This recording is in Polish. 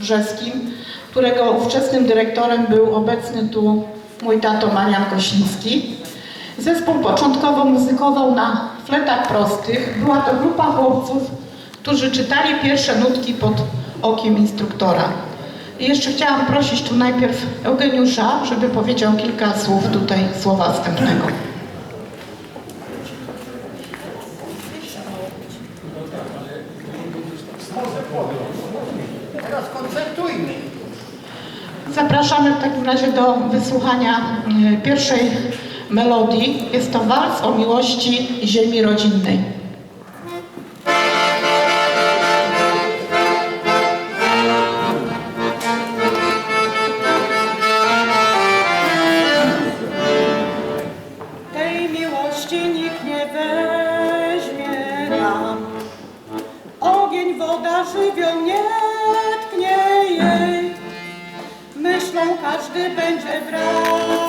Brzeskim, którego ówczesnym dyrektorem był obecny tu mój tato Marian Kosiński. Zespół początkowo muzykował na fletach prostych. Była to grupa chłopców, którzy czytali pierwsze nutki pod okiem instruktora. I jeszcze chciałam prosić tu najpierw Eugeniusza, żeby powiedział kilka słów tutaj, słowa wstępnego. Teraz koncertujmy. Zapraszamy w takim razie do wysłuchania e, pierwszej melodii. Jest to wals o miłości ziemi rodzinnej. Tej miłości nikt nie weźmie Woda, żywioł nie tknie jej. Myślą każdy będzie brał.